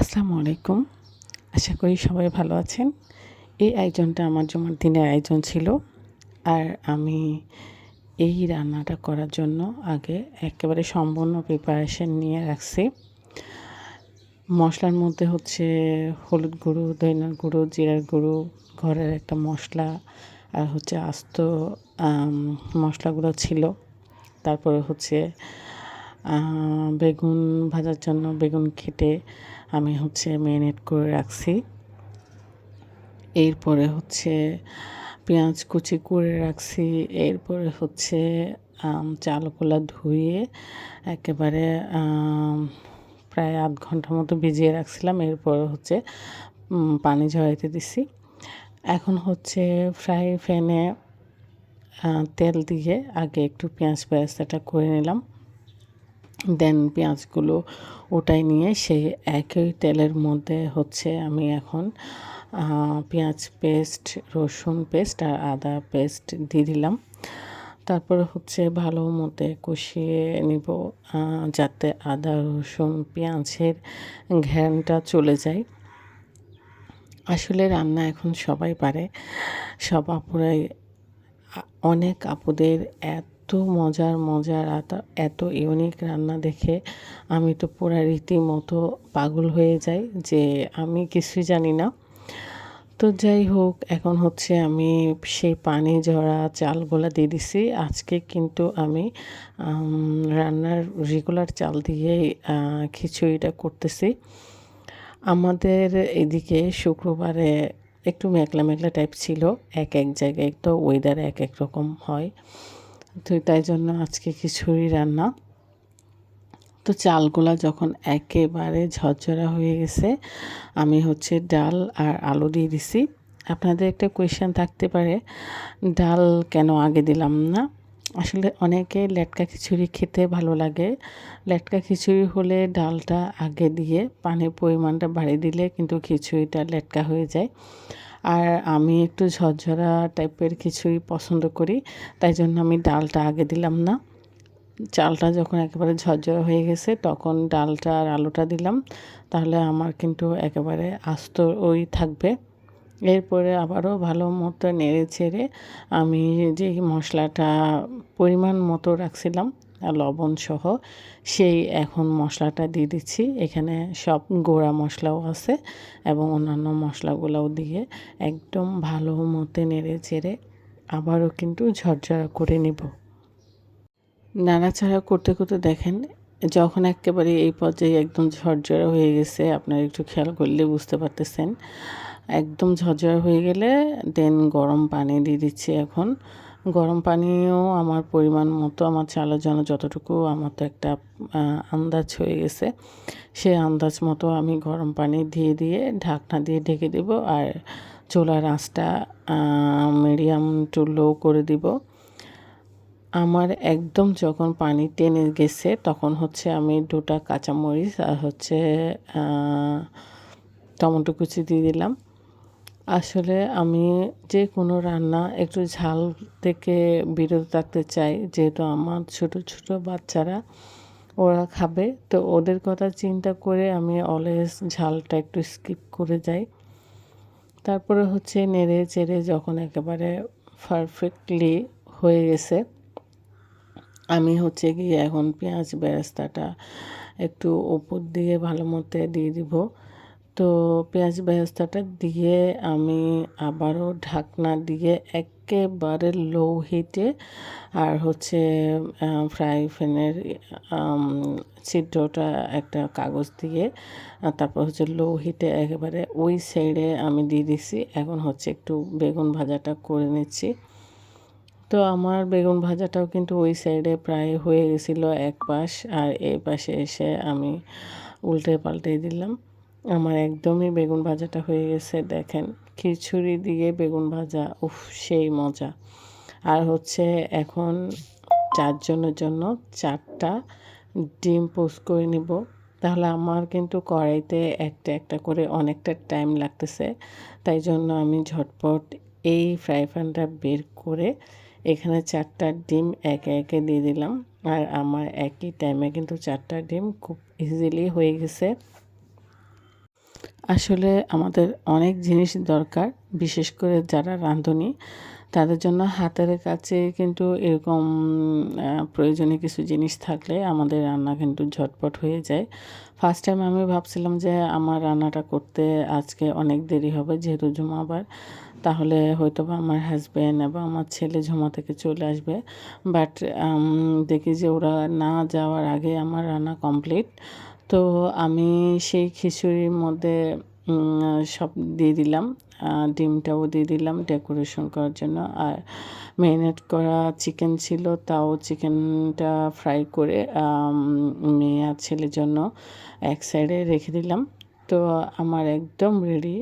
আসসালামু আলাইকুম। আশা করি সবাই ভালো আছেন। এই আয়োজনটা আমার জমার দিনের আয়োজন ছিল। আর আমি এই রান্নাটা করার জন্য আগে একেবারে সম্পূর্ণ প্রিপারেশন নিয়ে রাখছি। মশলার মধ্যে হচ্ছে হলুদ গুঁড়ো দইনার গুঁড়ো, জিরার গুঁড়ো, ঘরের একটা মশলা আর হচ্ছে আস্ত মশলাগুলো ছিল। তারপরে হচ্ছে বেগুন ভাজার জন্য বেগুন কেটে আমি হচ্ছে ম্যারিনেট করে রাখছি। এরপরে হচ্ছে পেঁয়াজ কুচি করে রাখছি। এরপরে হচ্ছে চালগুলা ধুয়ে একেবারে প্রায় আধ ঘণ্টার মতো ভিজিয়ে রাখছিলাম। এরপরে হচ্ছে পানি ঝরাইতে দিছি। এখন হচ্ছে ফ্রাই প্যানে তেল দিয়ে আগে একটু পেঁয়াজ পেঁয়াজটা করে নিলাম। দেন পেঁয়াজগুলো ওটাই নিয়ে সেই একই তেলের মধ্যে হচ্ছে আমি এখন পেঁয়াজ পেস্ট, রসুন পেস্ট আর আদা পেস্ট দিয়ে দিলাম। তারপরে হচ্ছে ভালো মতে কষিয়ে নিব যাতে আদা, রসুন, পেঁয়াজের ঘ্যানটা চলে যায়। আসলে রান্না এখন সবাই পারে, সব আপুরাই অনেক আপুদের এত এত মজার মজার এত ইউনিক রান্না দেখে আমি তো পুরা রীতিমতো পাগল হয়ে যাই যে আমি কিছুই জানি না। তো যাই হোক, এখন হচ্ছে আমি সেই পানি ঝরা চালগুলা দিয়ে দিছি। আজকে কিন্তু আমি রান্নার রেগুলার চাল দিয়েই খিচুড়িটা করতেছি। আমাদের এদিকে শুক্রবারে একটু মেঘলা মেঘলা টাইপ ছিল। এক এক জায়গায় তো ওয়েদার এক এক রকম হয়। তো তাই জন্য আজকে খিচুড়ি রান্না। তো চালগুলা যখন একেবারে ঝরঝরা হয়ে গেছে, আমি হচ্ছে ডাল আর আলু দিয়ে দিছি। আপনাদের একটা কোয়েশ্চেন থাকতে পারে, ডাল কেন আগে দিলাম না? আসলে অনেকে লেটকা খিচুড়ি খেতে ভালো লাগে। লেটকা খিচুড়ি হলে ডালটা আগে দিয়ে পানির পরিমাণটা বাড়িয়ে দিলে কিন্তু খিচুড়িটা লেটকা হয়ে যায়। আর আমি একটু ঝরঝরা টাইপের কিছুই পছন্দ করি, তাই জন্য আমি ডালটা আগে দিলাম না। চালটা যখন একেবারে ঝরঝরা হয়ে গেছে, তখন ডালটা আর আলুটা দিলাম। তাহলে আমার কিন্তু একেবারে আস্ত ওই থাকবে। এরপরে আবারও ভালো মতো নেড়ে ছেড়ে আমি যে মশলাটা পরিমাণ মতো রাখছিলাম লবণ সহ সেই এখন মশলাটা দিয়ে দিচ্ছি। এখানে সব গোড়া মশলাও আছে এবং অন্যান্য মশলাগুলোও দিয়ে একদম ভালো মতে নেড়ে চেড়ে আবারও কিন্তু ঝরঝরা করে নিব। নাড়াচাড়া করতে করতে দেখেন, যখন একেবারে এই পর্যায়ে একদম ঝরঝরা হয়ে গেছে, আপনারা একটু খেয়াল করলে বুঝতে পারতেছেন। একদম ঝরঝরা হয়ে গেলে দেন গরম পানি দিয়ে দিচ্ছি এখন। গরম পানিও আমার পরিমাণ মতো, আমার চালের জন্য যতটুকু, আমার তো একটা আন্দাজ হয়ে গেছে। সেই আন্দাজ মতো আমি গরম পানি দিয়ে দিয়ে ঢাকনা দিয়ে ঢেকে দেব আর চোলার আঁচটা মিডিয়াম টু লো করে দিব। আমার একদম যখন পানি টেনে গেছে তখন হচ্ছে আমি দুটা কাঁচামরিচ আর হচ্ছে টমেটো কুচি দিয়ে দিলাম। আসলে আমি যে কোনো রান্না একটু ঝাল থেকে বিরত থাকতে চাই। যেহেতু আমার ছোট ছোট বাচ্চারা, ওরা খাবে। তো ওদের কথা চিন্তা করে আমি অলওয়েজ ঝালটা একটু স্কিপ করে যাই। তারপরে হচ্ছে নেড়ে চেড়ে যখন একেবারে পারফেক্টলি হয়ে গেছে, আমি হচ্ছে গিয়ে এখন পেঁয়াজ বেরেস্তাটা একটু ওপর দিয়ে ভালো মতো দিয়ে দিব। তো পেঁয়াজ বেরেস্তাটা দিয়ে আমি আবারও ঢাকনা দিয়ে একেবারে লো হিটে আর হচ্ছে ফ্রাই প্যানের ছিদ্রটা একটা কাগজ দিয়ে তারপর হচ্ছে লো হিটে একেবারে ওই সাইডে আমি দিয়ে দিছি। এখন হচ্ছে একটু বেগুন ভাজাটা করে নিচ্ছি। তো আমার বেগুন ভাজাটাও কিন্তু ওই সাইডে প্রায় হয়ে গেছিল এক পাশ, আর এই পাশে এসে আমি উল্টে পাল্টে দিলাম। আমার একদমই বেগুন ভাজাটা হয়ে গেছে, দেখেন। খিচুড়ি দিয়ে বেগুন ভাজা, উফ, সেই মজা। আর হচ্ছে এখন চারজনের জন্য চারটা ডিম পোস্ট করে নিব। তাহলে আমার কিন্তু কড়াইতে একটা একটা করে অনেকটা টাইম লাগতেছে। তাই জন্য আমি ঝটপট এই ফ্রাই প্যানটা বের করে এখানে চারটা ডিম একে একে দিয়ে দিলাম। আর আমার একই টাইমে কিন্তু চারটা ডিম খুব ইজিলি হয়ে গেছে। আসলে আমাদের অনেক জিনিস দরকার, বিশেষ করে যারা রাঁধুনি, তাদের জন্য হাতের কাছে কিন্তু এরকম প্রয়োজনীয় কিছু জিনিস থাকলে আমাদের রান্না কিন্তু ঝটপট হয়ে যায়। ফার্স্ট টাইম আমি ভাবছিলাম যে আমার রান্নাটা করতে আজকে অনেক দেরি হবে, যেহেতু জুমাবার, তাহলে হয়তো বা আমার হাজব্যান্ড এবং আমার ছেলে ঝুমা থেকে চলে আসবে। বাট দেখি যে ওরা না যাওয়ার আগে আমার রান্না কমপ্লিট তো আমি সেই খিচুড়ির মধ্যে সব দিয়ে দিলাম। ডিমটাও দিয়ে দিলাম ডেকোরেশন করার জন্য। আর ম্যারিনেট করা চিকেন ছিল, তাও চিকেনটা ফ্রাই করে মেয়ে আর ছেলের জন্য এক সাইডে রেখে দিলাম। তো আমার একদম রেডি।